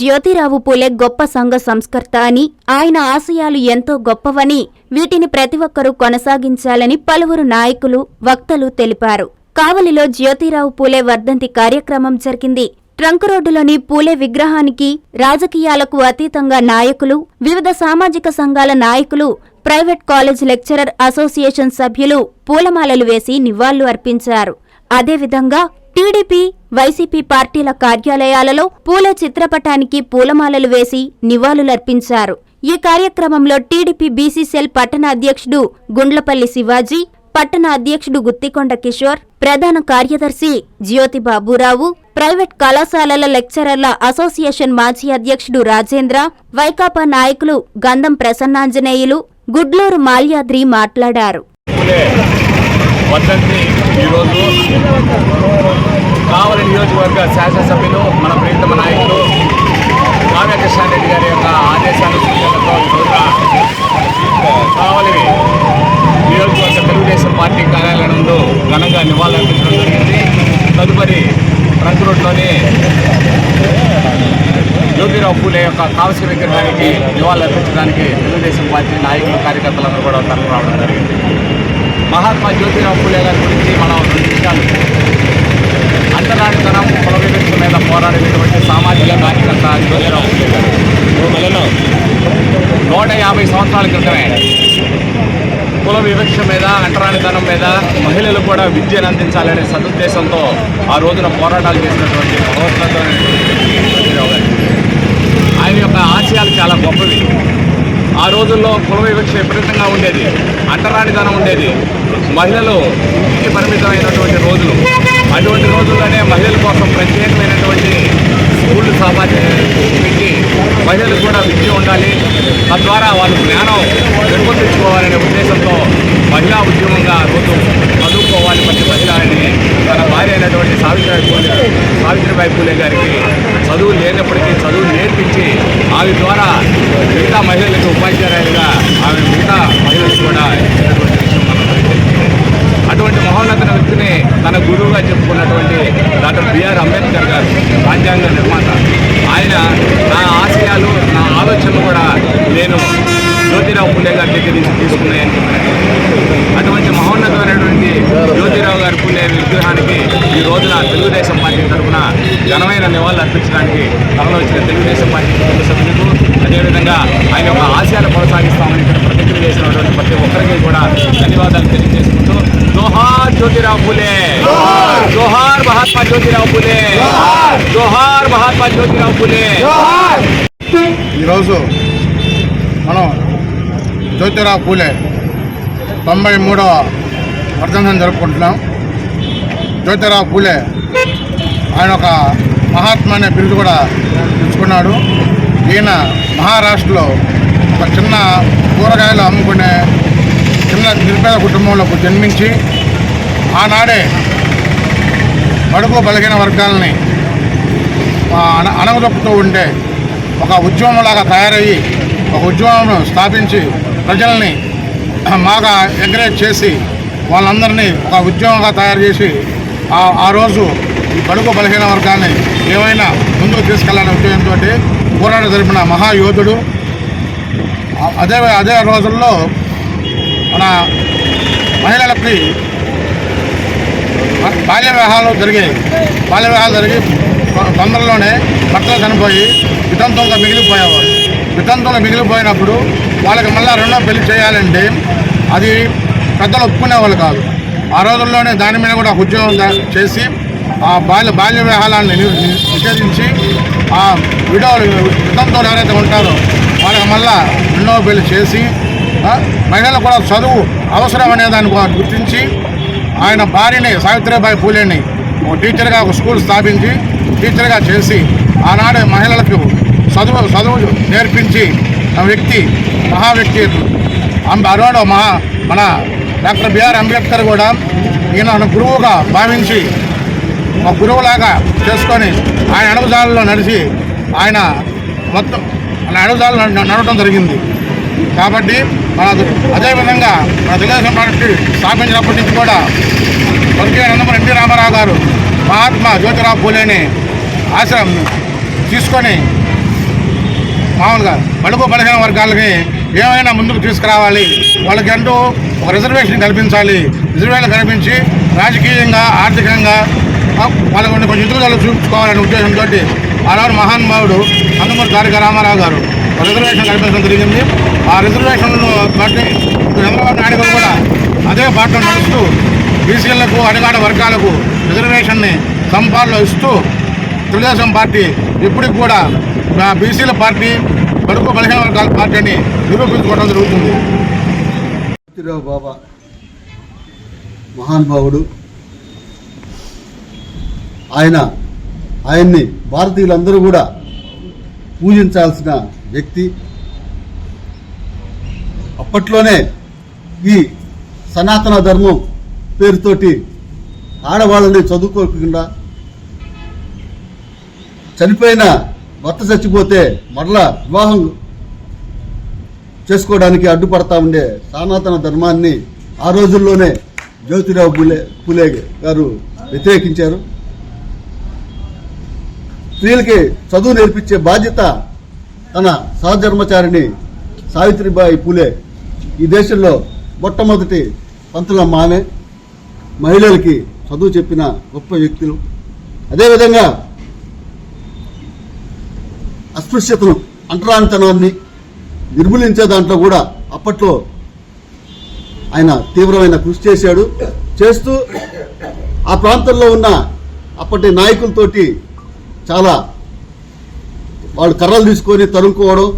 జ్యోతిరావు పూలే గొప్ప సంఘ సంస్కర్త అని ఆయన ఆశయాలు ఎంతో గొప్పవని వీటిని ప్రతి ఒక్కరూ కొనసాగించాలని పలువురు నాయకులు వక్తలు తెలిపారు. కావలిలో జ్యోతిరావు పూలే వర్ధంతి కార్యక్రమం జరిగింది. ట్రంక్ రోడ్డులోని పూలే విగ్రహానికి రాజకీయాలకు అతీతంగా నాయకులు వివిధ సామాజిక సంఘాల నాయకులు ప్రైవేట్ కాలేజ్ లెక్చరర్ అసోసియేషన్ సభ్యులు పూలమాలలు వేసి నివాళులు అర్పించారు. అదేవిధంగా టీడీపీ వైసీపీ పార్టీల కార్యాలయాలలో పూల చిత్రపటానికి పూలమాలలు వేసి నివాళులర్పించారు. ఈ కార్యక్రమంలో టీడీపీ బీసీసీఎల్ పట్టణ అధ్యక్షుడు గుండ్లపల్లి శివాజీ పట్టణ అధ్యక్షుడు గుత్తికొండ కిషోర్ ప్రధాన కార్యదర్శి జ్యోతి బాబురావు ప్రైవేట్ కళాశాలల లెక్చరర్ల అసోసియేషన్ మాజీ అధ్యక్షుడు రాజేంద్ర వైకాపా నాయకులు గంధం ప్రసన్నాంజనేయులు గుడ్లూరు మాల్యాద్రి మాట్లాడారు పూలే వర్ధంతి ఈరోజు కావలి నియోజకవర్గ శాసనసభ్యులు మన ప్రియతమ నాయకులు కావ్య కృష్ణారెడ్డి గారి యొక్క ఆదేశాలు సూచనలతో కావలి నియోజకవర్గ తెలుగుదేశం పార్టీ కార్యాలయం నందు ఘనంగా నివాళులర్పించడం జరిగింది. తదుపరి ట్రంక్ రోడ్లోని జ్యోతిరావు పూలే యొక్క కావసి విగ్రహానికి నివాళులర్పించడానికి తెలుగుదేశం పార్టీ నాయకులు కార్యకర్తలందరూ కూడా తరలి రావడం జరిగింది. మహాత్మా జ్యోతిరావు పూలే గారి గురించి మనం రెండు విషయాలు అంతరానితనం కుల వివక్ష మీద పోరాడినటువంటి సామాజిక కార్యకర్త జ్యోతిరావు నూట యాభై సంవత్సరాల క్రితమే కుల వివక్ష మీద అంటరానితనం మీద మహిళలు కూడా విద్యను అందించాలనే సదుద్దేశంతో ఆ రోజున పోరాటాలు చేసినటువంటి ఆయన యొక్క ఆశయాలు చాలా గొప్పవి. ఆ రోజుల్లో కుల వివక్ష విపరీతంగా ఉండేది అంటరానితనం ఉండేది. మహిళలు ఇంటికి పరిమితమైనటువంటి రోజులు. అటువంటి రోజుల్లోనే మహిళల కోసం ప్రత్యేకమైనటువంటి స్కూళ్ళు సామాజిక పెట్టి మహిళలు కూడా విద్య ఉండాలి. తద్వారా వాళ్ళు జ్ఞానం పెంపొందించుకోవాలనే ఉద్దేశంతో మహిళా ఉద్యమంగా రోజు చదువుకోవాలి ప్రతి మహిళ అని తన భార్య అయినటువంటి సావిత్రిబాయి పూలే సావిత్రిబాయి పూలే గారికి చదువు లేనప్పటికీ చదువు నేర్పించి ఆమె ద్వారా మిగతా మహిళలకు ఉపాధ్యాయులుగా ఆమె మిగతా మహిళలకు కూడా ఇచ్చినటువంటి విషయం మనం అటువంటి మహోన్నతన వ్యక్తిని తన గురువుగా చెప్పుకున్నటువంటి డాక్టర్ బిఆర్ అంబేద్కర్ గారు రాజ్యాంగ నిర్మాత. ఆయన నా ఆశయాలు నా ఆలోచనలు కూడా నేను జ్యోతిరావు పుండే గారి దగ్గర నుంచి తీసుకున్నాయని చెప్పినట్టు అటువంటి మహోన్నతమైనటువంటి జ్యోతిరావు గారి పుణ్య విగ్రహానికి ఈ రోజున తెలుగుదేశం పార్టీ తరఫున ఘనమైన నివాళులు అర్పించడానికి తరలి వచ్చిన తెలుగుదేశం పార్టీ కుటుంబ సభ్యులకు అదేవిధంగా ఆయన యొక్క ఆశయాలు కొనసాగిస్తామని ఇక్కడ ప్రతిజ్ఞ చేసినటువంటి ప్రతి ఒక్కరికి కూడా ధన్యవాదాలు తెలియజేసుకుంటూ జోహార్ జ్యోతిరావు పూలే! జోహార్ మహాత్మా జ్యోతిరావు పూలే! జోహార్ మహాత్మా జ్యోతిరావు పూలే! ఈరోజు మనం జ్యోతిరావు పూలే తొంభై మూడవ వర్ధంతం జరుపుకుంటున్నాం. జ్యోతిరావు పూలే ఆయన ఒక మహాత్మా అనే బిరుదు కూడా తెచ్చుకున్నాడు. ఈయన మహారాష్ట్రలో ఒక చిన్న కూరగాయలు అమ్ముకునే చిన్న నిరుపేద కుటుంబంలో జన్మించి ఆనాడే బడుగు బలిగిన వర్గాలని అణ అణగదొక్కుతూ ఉండే ఒక ఉద్యమంలాగా తయారయ్యి ఒక ఉద్యమం స్థాపించి ప్రజల్ని బాగా ఎంకరేజ్ చేసి వాళ్ళందరినీ ఒక ఉద్యోగంగా తయారు చేసి ఆ రోజు ఈ బడుగు బలహీన వర్గాన్ని ఏమైనా ముందుకు తీసుకెళ్ళాలనే ఉద్దేశంతో పోరాట జరిపిన మహాయోధుడు. అదే అదే రోజుల్లో మన మహిళలకి బాల్య వివాహాలు జరిగాయి బాల్య వివాహాలు జరిగి తొందరలోనే భర్తలు చనిపోయి వితంతంగా మిగిలిపోయేవారు వితంతంగా మిగిలిపోయినప్పుడు వాళ్ళకి మళ్ళీ రెండో పెళ్ళి చేయాలంటే అది పెద్దలు ఒప్పుకునేవాళ్ళు కాదు. ఆ రోజుల్లోనే దాని మీద కూడా ఉద్యోగం చేసి ఆ బాల్య బాల్య వివాహాలను నిషేధించి ఆ విడోలు యుద్ధంతో ఎవరైతే ఉంటారో వాళ్ళకి మళ్ళా రెండో పెళ్ళి చేసి మహిళలు కూడా చదువు అవసరం అనే దాన్ని గుర్తించి ఆయన భార్యని సావిత్రిబాయి పూలేని ఒక టీచర్గా ఒక స్కూల్ స్థాపించి టీచర్గా చేసి ఆనాడు మహిళలకు చదువు చదువు నేర్పించి ఆ వ్యక్తి మహా వ్యక్తి. అంబ- ఆనాడు మహా మన డాక్టర్ బిఆర్ అంబేద్కర్ కూడా ఈయన గురువుగా భావించి ఒక గురువులాగా చేసుకొని ఆయన అడుగుజాలలో నడిచి ఆయన మొత్తం మన అడుగుజాలు నడవడం జరిగింది. కాబట్టి మన అదేవిధంగా మన తెలుగుదేశం పార్టీ స్థాపించినప్పటి నుంచి కూడా స్వర్గీయ నందమూరి ఎన్టీ రామారావు గారు మహాత్మా జ్యోతిరావు పూలేని ఆశ్రమం తీసుకొని మామూలుగా బడుగు బలహీన వర్గాలకి ఏమైనా ముందుకు తీసుకురావాలి. వాళ్ళకంటూ ఒక రిజర్వేషన్ కల్పించాలి. రిజర్వేషన్ కల్పించి రాజకీయంగా ఆర్థికంగా ఆ, వాళ్ళకు కొన్ని కొంచెం ఎదుగుదల చూపించుకోవాలనే ఉద్దేశంతో ఆనాడు మహానుభావుడు నందమూరి తారక రామారావు గారు ఒక రిజర్వేషన్ కల్పించడం జరిగింది. ఆ రిజర్వేషన్ను బట్టి చంద్రబాబు నాయుడు గారు కూడా అదే బాటలో నడుస్తూ బీసీలకు అడిగాడ వర్గాలకు రిజర్వేషన్ని సంపాల్లో ఇస్తూ తెలుగుదేశం పార్టీ ఇప్పటికి కూడా నా బీసీల పార్టీ కడుపు బలహీన వర్గాల పార్టీని నిరూపించుకోవడం జరుగుతుంది. జ్యోతిరావు బాబా మహానుభావుడు ఆయన ఆయన్ని భారతీయులందరూ కూడా పూజించాల్సిన వ్యక్తి. అప్పట్లోనే ఈ సనాతన ధర్మం పేరుతోటి ఆడవాళ్ళని చదువుకోకుండా చనిపోయిన భర్త చచ్చిపోతే మరలా వివాహం చేసుకోవడానికి అడ్డుపడతా ఉండే సనాతన ధర్మాన్ని ఆ రోజుల్లోనే జ్యోతిరావు పులే పులే గారు వ్యతిరేకించారు. స్త్రీలకి చదువు నేర్పించే బాధ్యత తన సహధర్మచారిణి సావిత్రిబాయి పూలే. ఈ దేశంలో మొట్టమొదటి పంతులమ్మ ఆమె మహిళలకి చదువు చెప్పిన గొప్ప వ్యక్తులు. అదేవిధంగా అస్పృశ్యతను అంటరానితనాన్ని నిర్మూలించే దాంట్లో కూడా అప్పట్లో ఆయన తీవ్రమైన కృషి చేశాడు. చేస్తూ ఆ ప్రాంతంలో ఉన్న అప్పటి నాయకులతోటి చాలా వాళ్ళు కర్రలు తీసుకొని తరుముకోవడం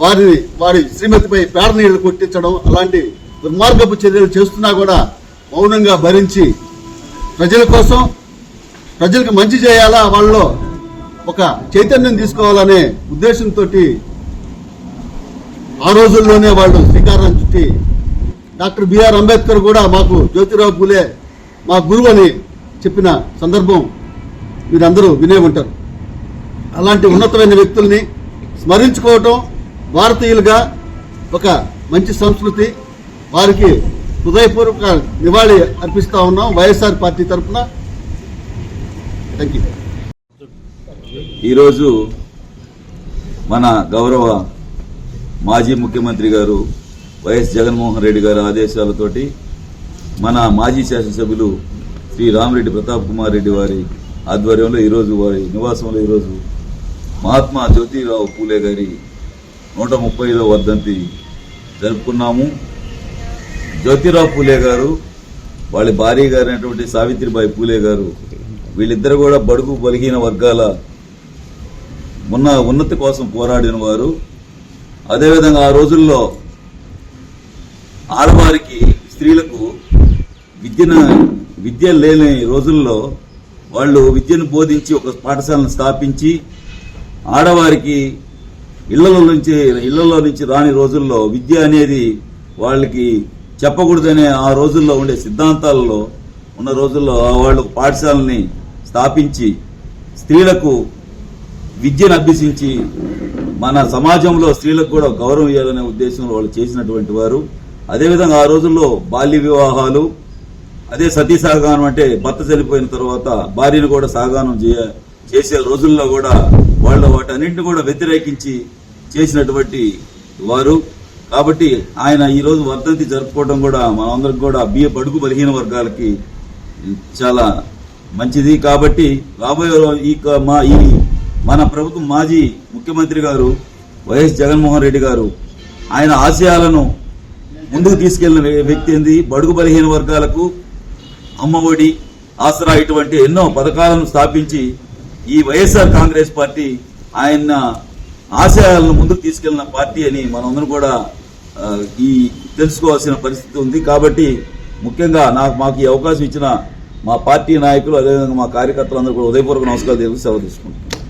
వారిని వారి శ్రీమతిపై పేడ నీళ్ళు కొట్టించడం అలాంటి దుర్మార్గపు చర్యలు చేస్తున్నా కూడా మౌనంగా భరించి ప్రజల కోసం ప్రజలకు మంచి చేయాలా? వాళ్ళలో ఒక చైతన్యం తీసుకోవాలనే ఉద్దేశంతో ఆ రోజుల్లోనే వాళ్ళు శ్రీకారం చుట్టి డాక్టర్ బిఆర్ అంబేద్కర్ కూడా మాకు జ్యోతిరావు పూలే మా గురువు అని చెప్పిన సందర్భం మీరందరూ వినే ఉంటారు. అలాంటి ఉన్నతమైన వ్యక్తుల్ని స్మరించుకోవటం భారతీయులుగా ఒక మంచి సంస్కృతి. వారికి హృదయపూర్వక నివాళి అర్పిస్తూ ఉన్నాం వైఎస్ఆర్ పార్టీ తరఫున. థ్యాంక్ యూ ఈరోజు మన గౌరవ మాజీ ముఖ్యమంత్రి గారు వైఎస్ జగన్మోహన్ రెడ్డి గారి ఆదేశాలతోటి మన మాజీ శాసనసభ్యులు శ్రీ రామిరెడ్డి ప్రతాప్ కుమార్ రెడ్డి వారి ఆధ్వర్యంలో ఈరోజు వారి నివాసంలో ఈరోజు మహాత్మా జ్యోతిరావు పూలే గారి నూట ముప్పైలో వర్ధంతి జరుపుకున్నాము. జ్యోతిరావు పూలే గారు వాళ్ళ భార్య గారైనటువంటి సావిత్రిబాయి పూలే గారు వీళ్ళిద్దరు కూడా బడుగు బలహీన వర్గాల ఉన్న ఉన్నతి కోసం పోరాడిన వారు అదేవిధంగా ఆ రోజుల్లో ఆడవారికి స్త్రీలకు విద్యను విద్య లేని రోజుల్లో వాళ్ళు విద్యను బోధించి ఒక పాఠశాలను స్థాపించి ఆడవారికి ఇళ్ళలో నుంచి ఇళ్ళలో నుంచి రాని రోజుల్లో విద్య అనేది వాళ్ళకి చెప్పకూడదనే ఆ రోజుల్లో ఉండే సిద్ధాంతాలలో ఉన్న రోజుల్లో వాళ్ళు పాఠశాలని స్థాపించి స్త్రీలకు విద్యను అభ్యసించి మన సమాజంలో స్త్రీలకు కూడా గౌరవం ఇవ్వాలనే ఉద్దేశంలో వాళ్ళు చేసినటువంటి వారు. అదేవిధంగా ఆ రోజుల్లో బాల్య వివాహాలు అదే సతీ సాగానం అంటే భర్త చనిపోయిన తర్వాత భార్యను కూడా సాగానం చేయ చేసే రోజుల్లో కూడా వాళ్ళు వాటన్నింటిని కూడా వ్యతిరేకించి చేసినటువంటి వారు. కాబట్టి ఆయన ఈరోజు వర్ధంతి జరుపుకోవడం కూడా మనందరం కూడా బియ్య బడుగు బలహీన వర్గాలకి చాలా మంచిది. కాబట్టి రాబోయే ఈ క- మా ఈ మన ప్రభుత్వం మాజీ ముఖ్యమంత్రి గారు వైఎస్ జగన్మోహన్ రెడ్డి గారు ఆయన ఆశయాలను ముందుకు తీసుకెళ్ళిన వ్యక్తి ఏంది? బడుగు బలహీన వర్గాలకు అమ్మఒడి ఆసరా ఇటువంటి ఎన్నో పథకాలను స్థాపించి ఈ వైఎస్ఆర్ కాంగ్రెస్ పార్టీ ఆయన ఆశయాలను ముందుకు తీసుకెళ్ళిన పార్టీ అని మనందరం కూడా ఈ తెలుసుకోవాల్సిన పరిస్థితి ఉంది. కాబట్టి ముఖ్యంగా నాకు మాకు ఈ అవకాశం ఇచ్చిన మా పార్టీ నాయకులు అదేవిధంగా మా కార్యకర్తలందరూ కూడా ఉదయపూర్వక నమస్కారాలు తెలుగు సెలవు తీసుకుంటున్నాను